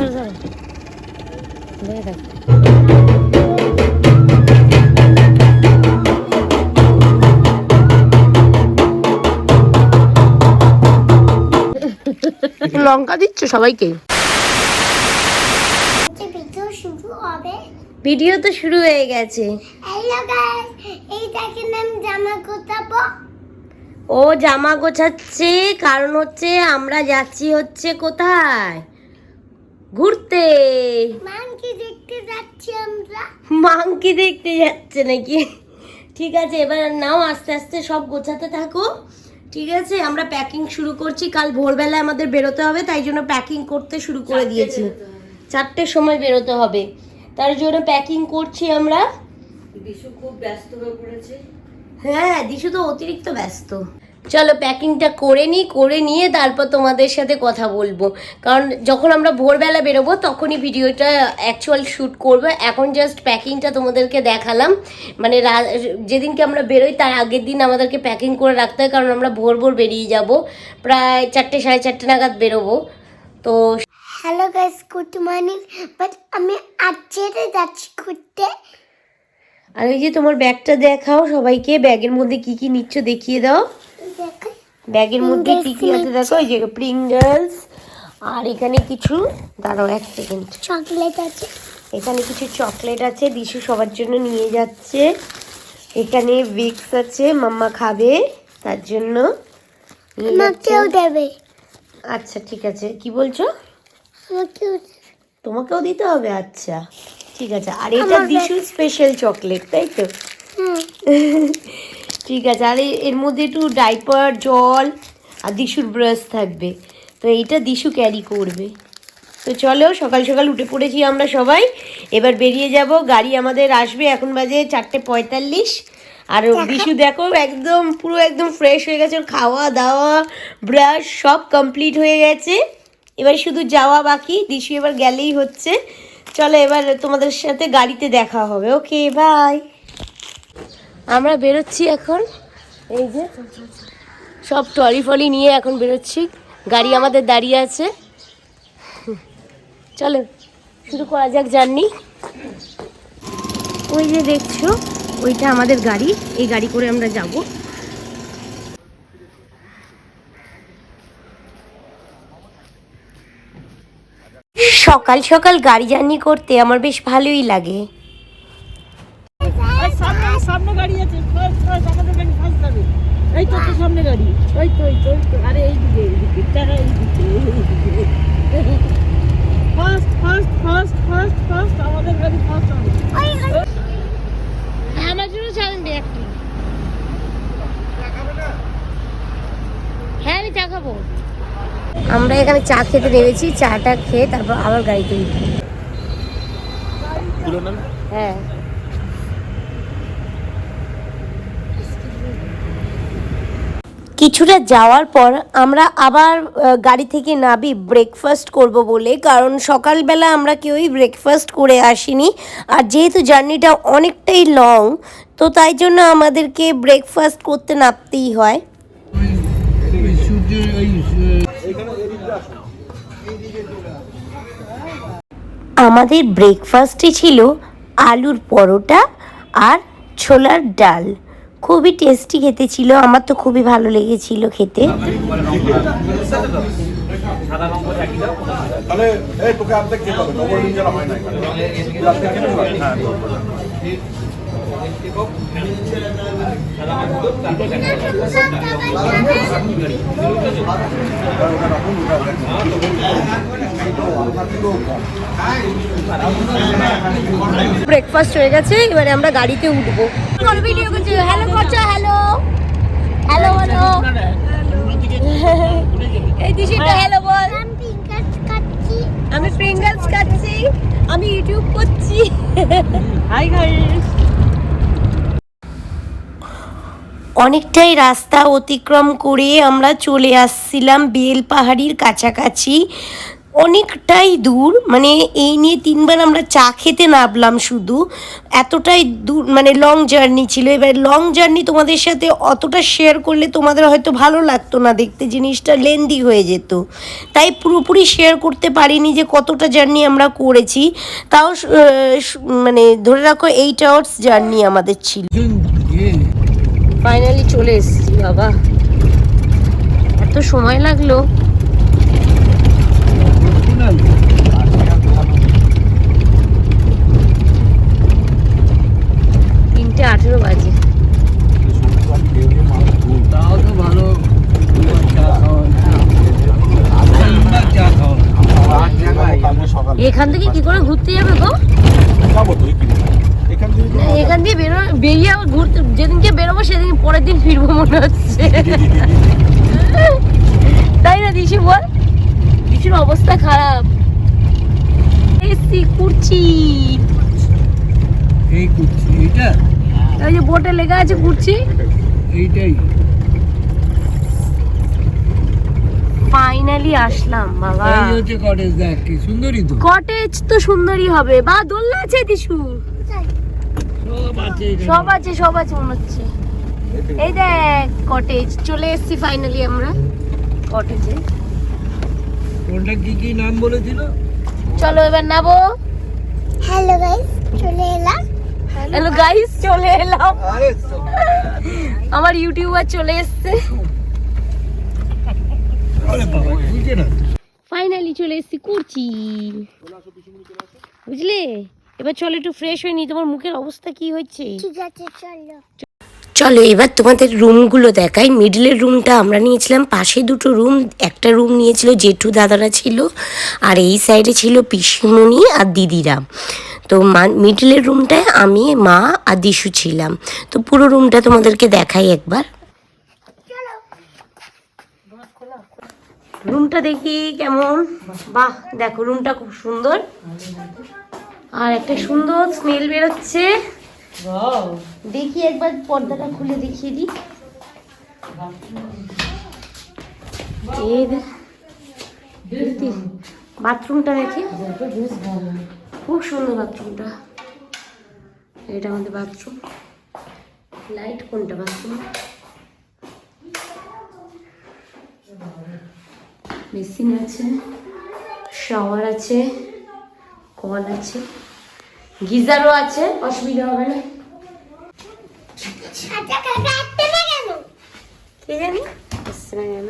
ধরো ধরো ধরে থাক লঙ্কা দিচ্ছ সবাইকে? ভিডিও শুরু হবে। ভিডিও তো শুরু হয়ে গেছে। ও জামা গোছাচ্ছে কারণ হচ্ছে আমরা যাচ্ছি হচ্ছে কোথায়? ঘুরতে। মানকি দেখতে যাচ্ছি আমরা। মাংকি দেখতে যাচ্ছে নাকি? ঠিক আছে এবার নাও আস্তে আস্তে সব গোছাতে থাকো। ঠিক আছে আমরা প্যাকিং শুরু করছি। কাল ভোরবেলা আমাদের বেরোতে হবে তাই জন্য প্যাকিং করতে শুরু করে দিয়েছি। চারটের সময় বেরোতে হবে। তার জন্য প্যাকিং করছি আমরা। বিশু খুব ব্যস্ত হয়ে পড়েছে। হ্যাঁ দিশু তো অতিরিক্ত ব্যস্ত। চলো প্যাকিংটা করে নিই করে নিয়ে তারপর তোমাদের সাথে কথা বলব। কারণ যখন আমরা ভোরবেলা বেরোবো তখনই ভিডিওটা অ্যাকচুয়াল শ্যুট করব। এখন জাস্ট প্যাকিংটা তোমাদেরকে দেখালাম। মানে যেদিনকে আমরা বেরোই তার আগের দিন আমাদেরকে প্যাকিং করে রাখতে হয় কারণ আমরা ভোর ভোর বেরিয়ে যাব। প্রায় চারটে সাড়ে চারটে নাগাদ বেরোবো। তো hello guys good morning but আমি আজকে যাচ্ছি ঘুরতে। আর ওই যে তোমার ব্যাগটা দেখাও সবাইকে ব্যাগের মধ্যে কি কি নিচ্ছ দেখিয়ে দাও। ব্যাগের মধ্যে কি কি আছে দেখো এই যে প্রিঙ্গলস আর এখানে কিছু দাঁড়াও এক সেকেন্ড চকলেট আছে। এখানে কিছু চকলেট আছে দিশু সবার জন্য নিয়ে যাচ্ছে। এখানে ভিক্স আছে মাম্মা খাবে তার জন্য নিয়ে আমাকেও দেবে। আচ্ছা ঠিক আছে। কি বলছো? তোমাকেও দিতে হবে? আচ্ছা ঠিক আছে। আর এটা দিশু স্পেশাল চকলেট তাই তো? ঠিক আছে। আর এর মধ্যে একটু ডাইপার জল আর দিশুর ব্রাশ থাকবে। তো এইটা দিশু ক্যারি করবে। তো চলো সকাল সকাল উঠে পড়েছি আমরা সবাই। এবার বেরিয়ে যাব। গাড়ি আমাদের আসবে এখন বাজে চারটে পঁয়তাল্লিশ। আর দিশু দেখো একদম পুরো একদম ফ্রেশ হয়ে গেছে। খাওয়া দাওয়া ব্রাশ সব কমপ্লিট হয়ে গেছে। এবার শুধু যাওয়া বাকি। দিশু এবার গেলেই হচ্ছে। চলো এবার তোমাদের সাথে গাড়িতে দেখা হবে। ওকে বাই আমরা বেরোচ্ছি এখন। এই যে সব টলি ফলি নিয়ে এখন বেরোচ্ছি। গাড়ি আমাদের দাঁড়িয়ে আছে। চলো শুরু করা যাক জার্নি। ওই যে দেখছ ওইটা আমাদের গাড়ি। এই গাড়ি করে আমরা যাব। সকাল সকাল গাড়ি জার্নি করতে আমার বেশ ভালোই লাগে আর সামনে সামনে গাড়ি আছে ফার্স্ট ফার্স্ট আমাদের গাড়ি ফার্স্ট যাবে এই তো তো সামনে গাড়ি ওই তো ওই তো ওই তো আরে এই দিকে এই দিকে টাকা এই দিকে এই দিকে first first first first first আমাদের গাড়ি ফার্স্ট হবে আমার জন্য চালান দে একটু হ্যাঁ আমি চা খাব আমরা এখানে চা খেতে নেমেছি চাটা খেয়ে তারপর আবার গাড়িতে উঠবো হ্যাঁ। কিছুটা যাওয়ার পর আমরা আবার গাড়ি থেকে নাবি ব্রেকফাস্ট করব বলে কারণ সকালবেলা আমরা কেউই ব্রেকফাস্ট করে আসিনি। আর যেহেতু জার্নিটা অনেকটাই লং তো তাই জন্য আমাদেরকে ব্রেকফাস্ট করতে নামতেই হয়। আমাদের ব্রেকফাস্টে ছিল আলুর পরোটা আর ছোলার ডাল। খুবই টেস্টি খেতে ছিল, আমার তো খুবই ভালো লেগেছিল খেতে। তোকে ব্রেকফাস্ট হয়ে গেছে এবারে আমরা গাড়িতে উঠবো। ভিডিও করছি। হ্যালো করছ? হ্যালো হ্যালো বলো। এই দিশিটা হ্যালো বল। আমি আমি ইউটিউব করছি। হাই গাইস অনেকটাই রাস্তা অতিক্রম করে আমরা চলে আসছিলাম বেলপাহাড়ির কাছাকাছি। অনেকটাই দূর মানে এই নিয়ে তিনবার আমরা চা খেতে নামলাম শুধু। এতটাই দূর মানে লং জার্নি ছিল। এবার লং জার্নি তোমাদের সাথে অতটা শেয়ার করলে তোমাদের হয়তো ভালো লাগতো না দেখতে, জিনিসটা লেন্দি হয়ে যেত। তাই পুরোপুরি শেয়ার করতে পারিনি যে কতটা জার্নি আমরা করেছি। তাও মানে ধরে রাখো এইট আওয়ার্স জার্নি আমাদের ছিল। ফাইনালি চলে এসেছি বাবা। এত সময় লাগল। তিনটে আঠেরো বাজে। এখান থেকে কি করে ঘুরতে যাবে গো যাব তো এখানে। এখান থেকে তো এখান দিয়ে বেরো বেরিয়ে আবার ঘুরতে যেদিনকে বেরোবো সেদিন পরের দিন ফিরবো মনে হচ্ছে। তাই না দিশু বল? দিশুর অবস্থা খারাপ। এসি কুর্চি। এই করছি এইটা? ওই যে বোটে লেখা আছে কুর্চি। এইটাই। ফাইনালি আসলাম বাবা। এই হচ্ছে কটেজ দেখ কি সুন্দরই তো। কটেজ তো সুন্দরই হবে। বা দোলনা আছে দিশু। সব আছে। সব আছে মনে হচ্ছে। এই দেখ কটেজ চলে এসেছি ফাইনালি আমরা। কটেজে কোনটা কি কি নাম বলেছিল? চলো এবার নাবো হ্যালো গাইস চলে এলাম। হ্যালো গাইস চলে এলাম। আমার ইউটিউবার চলে এসছে। ফাইনালি চলে এসেছি করছি বুঝলে? এবার চলো একটু ফ্রেশ হয়ে নি। তোমার মুখের অবস্থা কি হচ্ছে ঠিক আছে চলো। চলো এবার তোমাদের রুমগুলো দেখাই। মিডলের রুমটা আমরা নিয়েছিলাম। পাশে দুটো রুম একটা রুম নিয়েছিল জেঠু দাদারা ছিল আর এই সাইডে ছিল পিসিমণি আর দিদিরা। তো মা মিডলের রুমটায় আমি মা আর দিশু ছিলাম। তো পুরো রুমটা তোমাদেরকে দেখাই একবার। রুমটা দেখি কেমন। বাহ দেখো রুমটা খুব সুন্দর। আর একটা সুন্দর স্মেল বেরোচ্ছে। দেখি একবার পর্দাটা খুলে দেখিয়ে দিই। বাথরুমটা দেখি খুব সুন্দর বাথরুমটা। এটা আমাদের বাথরুম। লাইট কোনটা বাথরুম? মেশিন আছে শাওয়ার আছে। কল আছে গিজারও আছে অসুবিধা হবে না। আচ্ছা কে জানি? আসছে না কেন?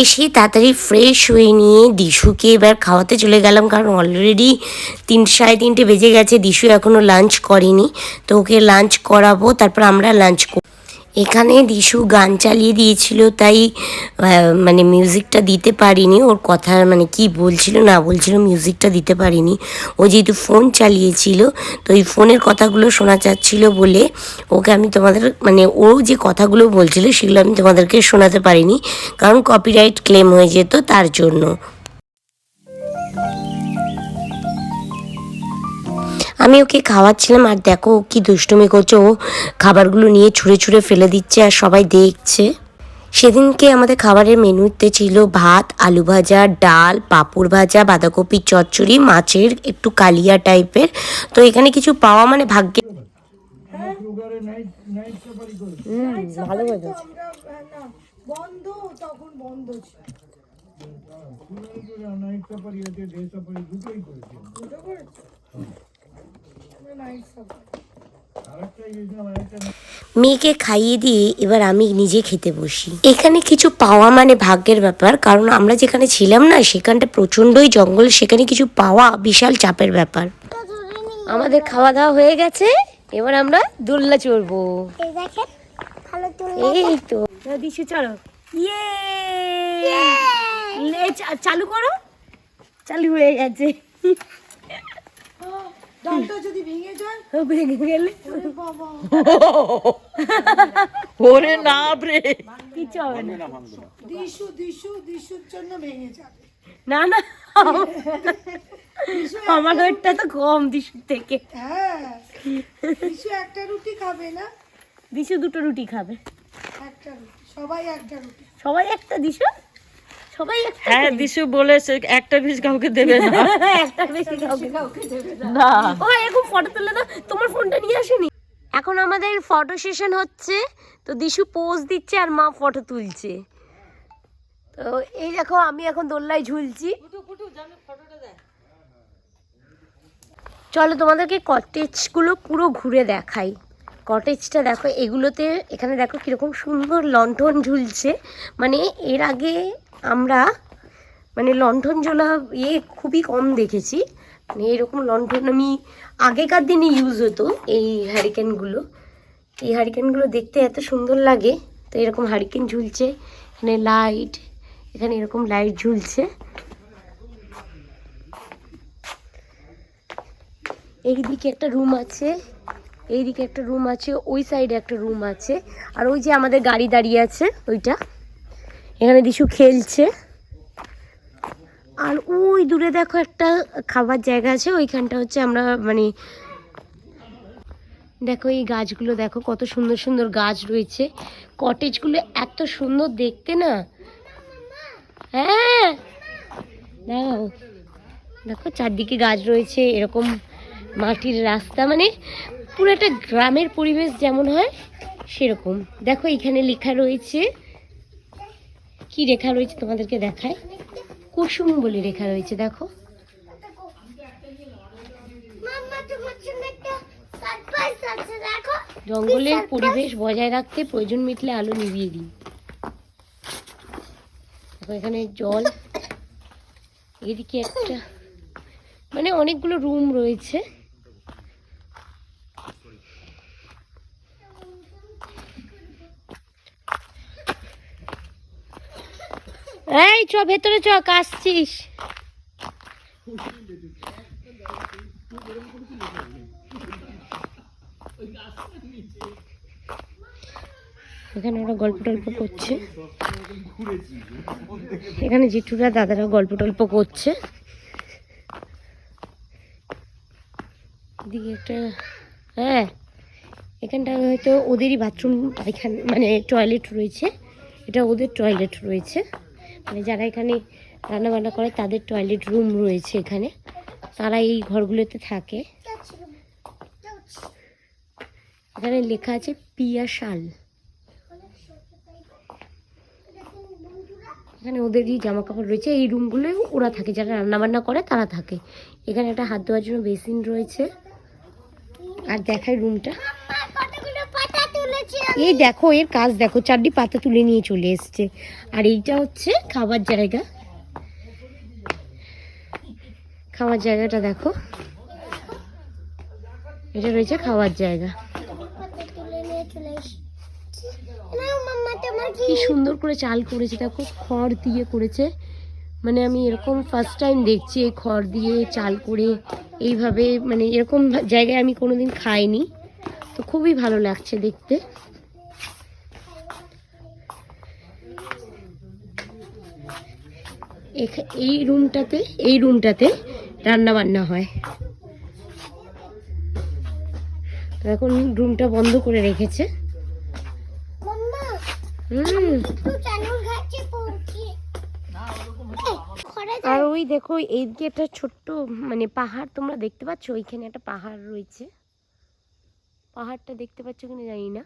এসে তাড়াতাড়ি ফ্রেশ হয়ে নিয়ে দিশুকে এবার খাওয়াতে চলে গেলাম কারণ অলরেডি তিন সাড়ে তিনটে বেজে গেছে। দিশু এখনও লাঞ্চ করেনি। তো ওকে লাঞ্চ করাবো তারপর আমরা লাঞ্চ এখানে দিশু গান চালিয়ে দিয়েছিল, তাই মানে মিউজিকটা দিতে পারিনি। ওর কথা মানে কি বলছিল, না বলছিল মিউজিকটা দিতে পারিনি। ও যেহেতু ফোন চালিয়েছিল, তো এই ফোনের কথাগুলো শোনা যাচ্ছিল বলে ওকে আমি তোমাদের মানে ও যে কথাগুলো বলছিল, সেগুলো আমি তোমাদেরকে শোনাতে পারিনি। কারণ কপিরাইট ক্লেম হয়ে যেত তার জন্য। আমি ওকে খাওয়াচ্ছিলাম আর দেখো ও কি দুষ্টুমি করছে। ও খাবারগুলো নিয়ে ছুঁড়ে ছুঁড়ে ফেলে দিচ্ছে আর সবাই দেখছে। সেদিনকে আমাদের খাবারের মেনুতে ছিল ভাত, আলু ভাজা, ডাল, পাঁপড় ভাজা বাঁধাকপির চচ্চড়ি, মাছের একটু কালিয়া টাইপের। তো এখানে কিছু পাওয়া মানে ভাগ্যে মেয়েকে খাইয়ে দিয়ে এবার আমি নিজে খেতে বসি। এখানে কিছু পাওয়া মানে ভাগ্যের ব্যাপার কারণ আমরা যেখানে ছিলাম না সেখানটা প্রচণ্ডই জঙ্গল সেখানে কিছু পাওয়া বিশাল চাপের ব্যাপার। আমাদের খাওয়া দাওয়া হয়ে গেছে এবার আমরা দোল্লা চড়বো। এই দেখেন ভালো তুলে এই তো। দিশু চলো। ইয়ে! চা- চালু করো। চালু হয়ে গেছে। যদি ভেঙে যায় ও ভেঙে গেলে? ওরে না রে। কিছু হবে না। দিশু দিশু দিশুর জন্য ভেঙে যাবে। না না। আমার ওয়েটটা তো কম দিশুর থেকে। হ্যাঁ দিশু একটা রুটি খাবে না? দিশু দুটো রুটি খাবে। একটা সবাই একটা দিশু সবাই একটা হ্যাঁ দিশু বলেছে একটা পিস কাউকে দেবে না। একটা বেশি কাউকে কাউকে দেবে না। না। ও এরকম ফটো তুলে দাও। তোমার ফোনটা নিয়ে আসেনি? এখন আমাদের ফটো সেশন হচ্ছে। তো দিশু পোজ দিচ্ছে আর মা ফটো তুলছে। তো এই দেখো আমি এখন দোল্লায় ঝুলছি। চলো তোমাদেরকে কটেজগুলো পুরো ঘুরে দেখাই। কটেজটা দেখো এগুলোতে এখানে দেখো কীরকম সুন্দর লণ্ঠন ঝুলছে। মানে এর আগে আমরা মানে লণ্ঠন জ্বলা ইয়ে খুবই কম দেখেছি। মানে এরকম লণ্ঠন আমি আগেকার দিনে ইউজ হতো এই হ্যারিকেনগুলো এই হ্যারিকেনগুলো দেখতে এত সুন্দর লাগে। তো এরকম হ্যারিকেন ঝুলছে, এখানে লাইট এখানে এরকম লাইট ঝুলছে। এইদিকে একটা রুম আছে, এইদিকে একটা রুম আছে, ওই সাইডে একটা রুম আছে। আর ওই যে আমাদের গাড়ি দাঁড়িয়ে আছে, ওইটা। এখানে দিশু খেলছে। আর ওই দূরে দেখো একটা খাবার জায়গা আছে, ওইখানটা হচ্ছে আমরা মানে দেখো এই গাছগুলো দেখো কত সুন্দর সুন্দর গাছ রয়েছে। কটেজগুলো এত সুন্দর দেখতে না? হ্যাঁ। দেখো দেখো চারদিকে গাছ রয়েছে, এরকম মাটির রাস্তা মানে পুরো একটা গ্রামের পরিবেশ যেমন হয়, সেরকম। দেখো এখানে লেখা রয়েছে কি রেখা রয়েছে তোমাদেরকে দেখায়? কুসুম বলে রেখা রয়েছে দেখো। জঙ্গলের পরিবেশ বজায় রাখতে প্রয়োজন মিটলে আলো নিভিয়ে দিন। এখানে জল এদিকে একটা মানে অনেকগুলো রুম রয়েছে। এই চ ভেতরে চ কাশছিস। এখানে ওরা গল্প টল্প করছে। এখানে জেঠুরা দাদারা গল্প টল্প করছে। এদিকে একটা হ্যাঁ এখানটা হয়তো ওদেরই বাথরুম পায়খানা মানে টয়লেট রয়েছে। এটা ওদের টয়লেট রয়েছে। মানে যারা এখানে রান্না বান্না করে, তাদের টয়লেট রুম রয়েছে এখানে। তারা এই ঘরগুলোতে থাকে। এখানে লেখা আছে, পিয়া শাল। এখানে ওদেরই জামা কাপড় রয়েছে, এই রুমগুলোয় ওরা থাকে। যারা রান্না বান্না করে, তারা থাকে। এখানে একটা হাত ধোয়ার জন্য বেসিন রয়েছে। আর দেখাই রুমটা এই দেখো, এর কাজ দেখো, চারটি পাতা তুলে নিয়ে চলে এসছে। আর এইটা হচ্ছে খাবার জায়গা। খাওয়ার জায়গাটা দেখো। এটা রয়েছে খাওয়ার জায়গা। কি সুন্দর করে চাল করেছে, দেখো, খড় দিয়ে করেছে। মানে আমি এরকম ফার্স্ট টাইম দেখছি খড় দিয়ে চাল করে। এইভাবে মানে এরকম জায়গায় আমি কোনোদিন খাইনি। তো খুবই ভালো লাগছে দেখতে। এই রুমটাতে এই রুমটাতে রান্না বান্না হয়। তো এখন রুমটা বন্ধ করে রেখেছে। আর ওই দেখো এইদিকে একটা ছোট্ট মানে পাহাড় তোমরা দেখতে পাচ্ছ? ওইখানে একটা পাহাড় রয়েছে। পাহাড়টা দেখতে পাচ্ছ কিনা জানি না।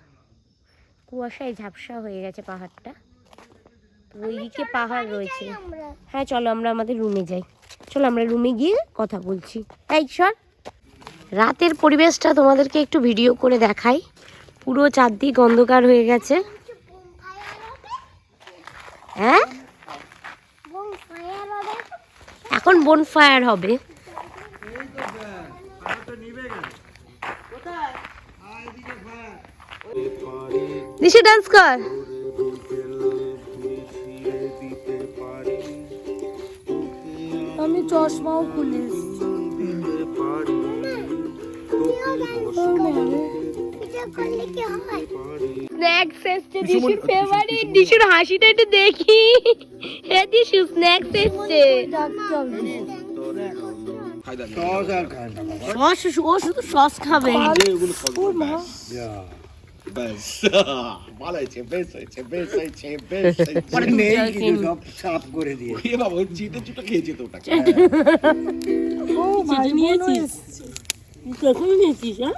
কুয়াশায় ঝাপসা হয়ে গেছে পাহাড়টা। তো ওইদিকে পাহাড় রয়েছে। হ্যাঁ চলো আমরা আমাদের রুমে যাই। চলো আমরা রুমে গিয়ে কথা বলছি। এই সর রাতের পরিবেশটা তোমাদেরকে একটু ভিডিও করে দেখাই। পুরো চারদিক অন্ধকার হয়ে গেছে। হ্যাঁ? এখন বোন ফায়ার হবে নিশি ডান্স কর। আমি চশমাও খুলে। এটা করলে কি হয় স্ন্যাক্স এসছে দিশুর ফেভারিট দিশুর হাসিটা একটু দেখি। হে দিশু স্ন্যাক্স এসছে। সস আর খায় না সস ও শুধু সস খাবে। যা ব্যাস ভালো হয়েছে বেশ। হয়েছে বেশ হয়েছে বেশ হয়েছে নেই কিছু সব সাফ করে দিয়ে। এ বাবা চিটে চুটা খেয়েছে তো ওটা ও ভাই নিয়েছিস? কখন নিয়েছিস হ্যাঁ?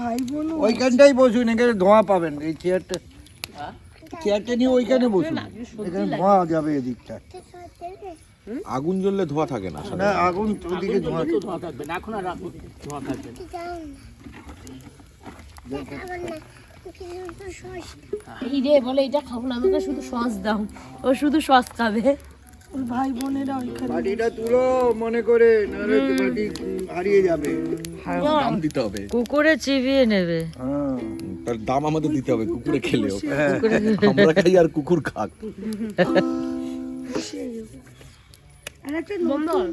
ভাই বোন ওইখানটাই বসুন এখানে ধোঁয়া পাবেন। এই চেয়ারটা চেয়ারটা নিয়ে ওইখানে বসুন। এখানে ধোঁয়া যাবে এদিকটা। আগুন জ্বললে ধোয়া থাকে না না আগুন ওদিকে ধোঁয়া ধোঁয়া থাকবে না এখন আর ধোঁয়া থাকবে না। এই রে বলে এটা খাব না আমাকে শুধু সস দাও ও শুধু সস খাবে। ওর ভাই বোনেরা ওইখানে। বাটিটা তুলো মনে করে নাহলে তো বাটি হারিয়ে যাবে। দাম দিতে হবে। কুকুরে চিবিয়ে নেবে। হ্যাঁ। তার দাম আমাদের দিতে হবে কুকুরে খেলেও আমরা খাই আর কুকুর খাক। একটা নতুন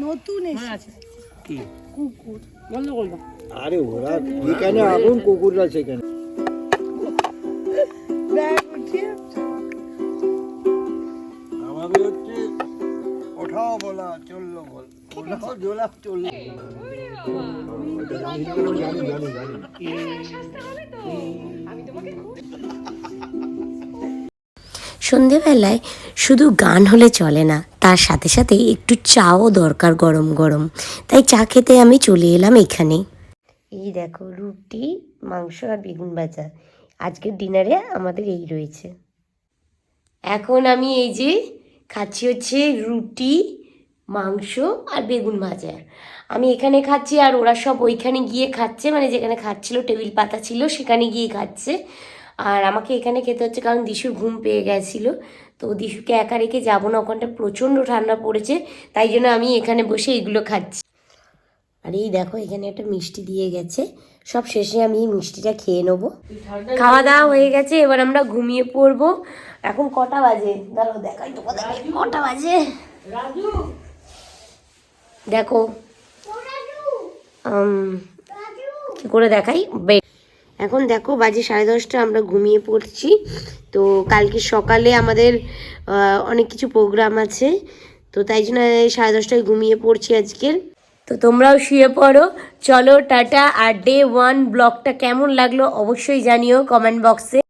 নতুন এসেছে। কি? কুকুর। বন্ধ করব। আরে ওরা যেখানে আগুন কুকুররা সেখানে আমাদের হচ্ছে ওঠাও বলা চলল বল। ওঠাও জোলা চলল। সন্ধেবেলায় শুধু গান হলে চলে না তার সাথে সাথে একটু চাও দরকার গরম গরম। তাই চা খেতে আমি চলে এলাম এখানে। এই দেখো, রুটি, মাংস আর বেগুন ভাজা। আজকের ডিনারে আমাদের এই রয়েছে। এখন আমি এই যে খাচ্ছি হচ্ছে রুটি, মাংস আর বেগুন ভাজা। আমি এখানে খাচ্ছি আর ওরা সব ওইখানে গিয়ে খাচ্ছে মানে যেখানে খাচ্ছিল, টেবিল পাতা ছিল, সেখানে গিয়ে খাচ্ছে। আর আমাকে এখানে খেতে হচ্ছে কারণ দিশুর ঘুম পেয়ে গেছিল। তো দিশুকে একা রেখে যাব না ওখানটা প্রচণ্ড ঠান্ডা পড়েছে তাই জন্য আমি এখানে বসে এগুলো খাচ্ছি। আর এই দেখো এখানে একটা মিষ্টি দিয়ে গেছে সব শেষে আমি এই মিষ্টিটা খেয়ে নেব। খাওয়া দাওয়া হয়ে গেছে এবার আমরা ঘুমিয়ে পড়ব। এখন কটা বাজে? দাঁড়াও দেখাই তো কটা বাজে? দেখো কি করে দেখাই? বে- এখন দেখো বাজে সাড়ে দশটা, আমরা ঘুমিয়ে পড়ছি। তো কালকে সকালে আমাদের অনেক কিছু প্রোগ্রাম আছে। তো তাই জন্য সাড়ে দশটায় ঘুমিয়ে পড়ছি আজকের। তো তোমরাও শুয়ে পড়ো। চলো টাটা, আর ডে ওয়ান ব্লগটা কেমন লাগল অবশ্যই জানিও কমেন্ট বক্সে